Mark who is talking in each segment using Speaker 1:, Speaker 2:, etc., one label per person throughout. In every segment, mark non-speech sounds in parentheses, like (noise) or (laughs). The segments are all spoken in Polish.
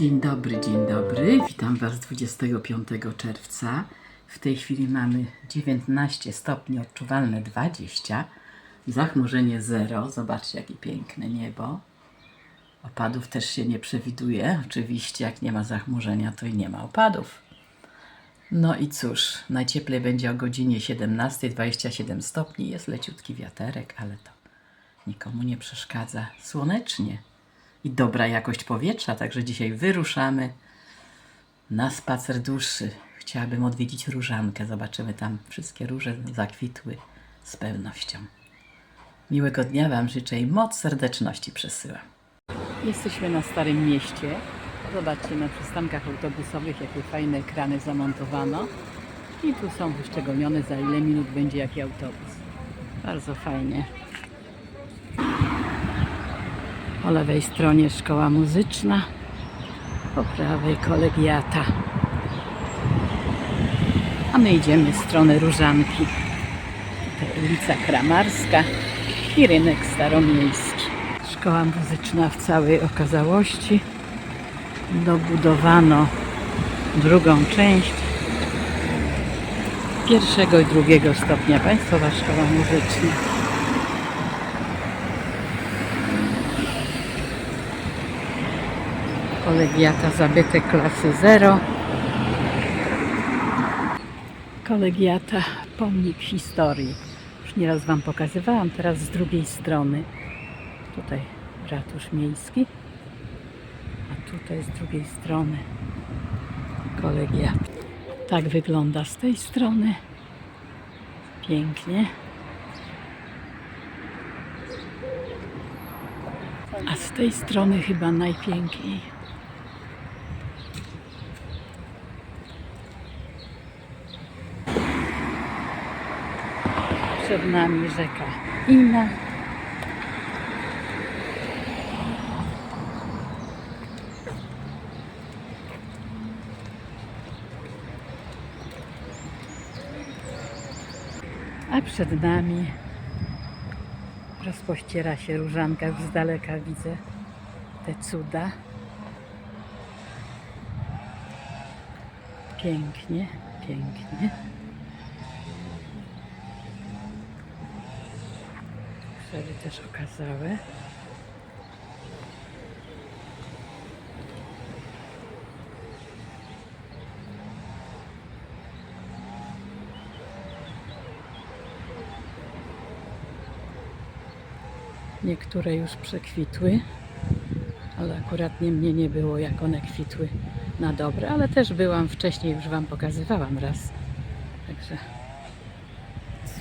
Speaker 1: Dzień dobry, dzień dobry. Witam Was 25 czerwca. W tej chwili mamy 19 stopni, odczuwalne 20. Zachmurzenie 0. Zobaczcie, jakie piękne niebo. Opadów też się nie przewiduje. Oczywiście, jak nie ma zachmurzenia, to i nie ma opadów. No i cóż, najcieplej będzie o godzinie 17, 27 stopni. Jest leciutki wiaterek, ale to nikomu nie przeszkadza. Słonecznie i dobra jakość powietrza, także dzisiaj wyruszamy na spacer dłuższy. Chciałabym odwiedzić różankę. Zobaczymy tam wszystkie róże zakwitły z pewnością. Miłego dnia Wam życzę i moc serdeczności przesyłam. Jesteśmy na Starym Mieście. Zobaczcie na przystankach autobusowych, jakie fajne ekrany zamontowano. I tu są wyszczególnione, za ile minut będzie jaki autobus. Bardzo fajnie. Po lewej stronie szkoła muzyczna, po prawej kolegiata. A my idziemy w stronę Różanki. To ulica Kramarska i rynek staromiejski. Szkoła muzyczna w całej okazałości. Dobudowano drugą część pierwszego i drugiego stopnia Państwowa Szkoła Muzyczna. Kolegiata zabytek klasy 0. Kolegiata pomnik historii. Już nieraz Wam pokazywałam, teraz z drugiej strony. Tutaj ratusz miejski, a tutaj z drugiej strony kolegiat. Tak wygląda z tej strony. Pięknie. A z tej strony chyba najpiękniej. Przed nami rzeka Ina. A przed nami rozpościera się różanka. Już z daleka widzę te cuda. Pięknie, pięknie. Krzewy też okazałe. Niektóre już przekwitły, ale akurat nie mnie nie było, jak one kwitły na dobre, ale też byłam wcześniej, już Wam pokazywałam raz. Także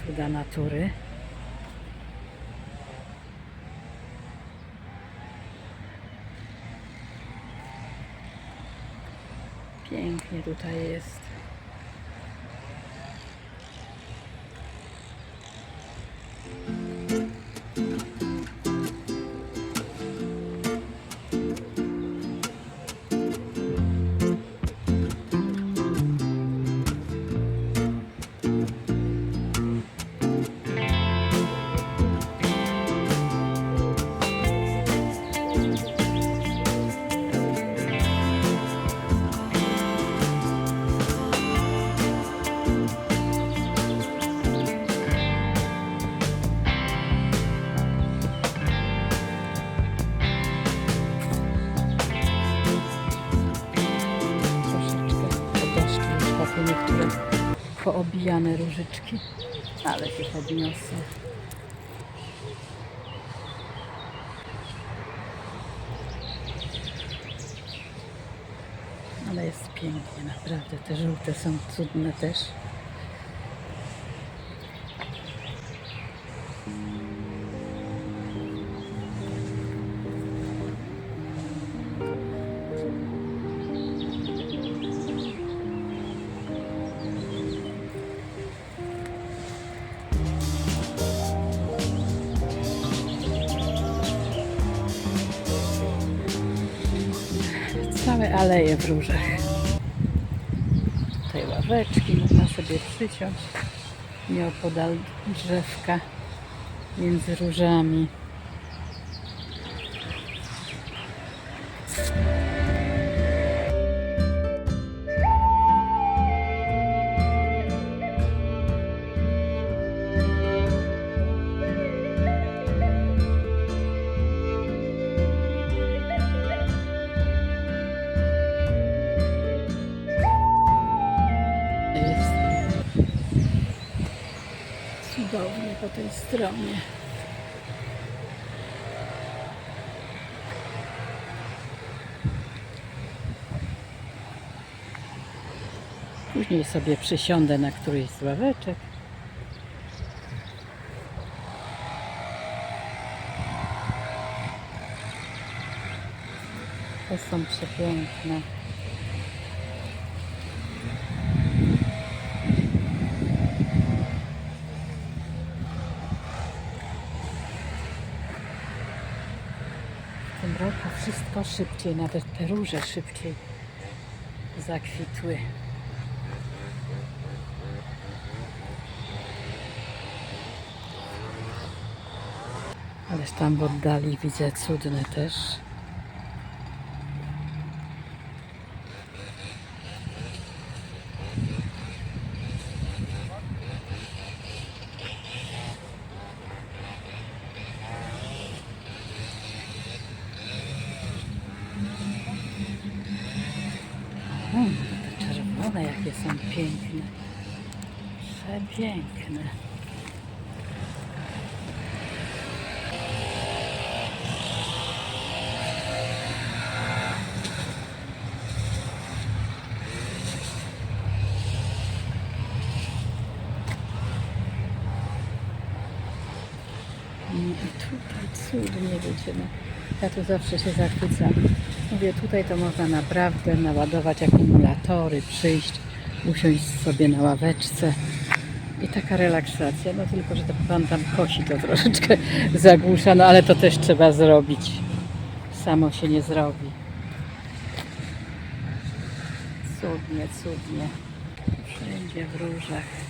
Speaker 1: cuda natury. Pięknie tutaj jest. Poobijane różyczki, ale się podniosą. Ale jest pięknie, naprawdę. Te żółte są cudne też. Całe aleje w różach. Tutaj ławeczki, można sobie przysiąść nieopodal drzewka między różami. Po tej stronie. Później sobie przysiądę na któryś z ławeczek. Te są przepiękne. Tym roku wszystko szybciej, nawet te róże szybciej zakwitły. Ależ tam w oddali widzę cudne też. Czerwone jakie są piękne. Przepiękne. I Tutaj cudnie wiecie, no. Ja tu zawsze się zachwycam. Mówię, tutaj to można naprawdę naładować akumulatory, przyjść, usiąść sobie na ławeczce i taka relaksacja. No tylko, że to pan tam kosi to troszeczkę (laughs) zagłusza, no ale to też trzeba zrobić. Samo się nie zrobi. Cudnie, cudnie. Wszędzie w różach.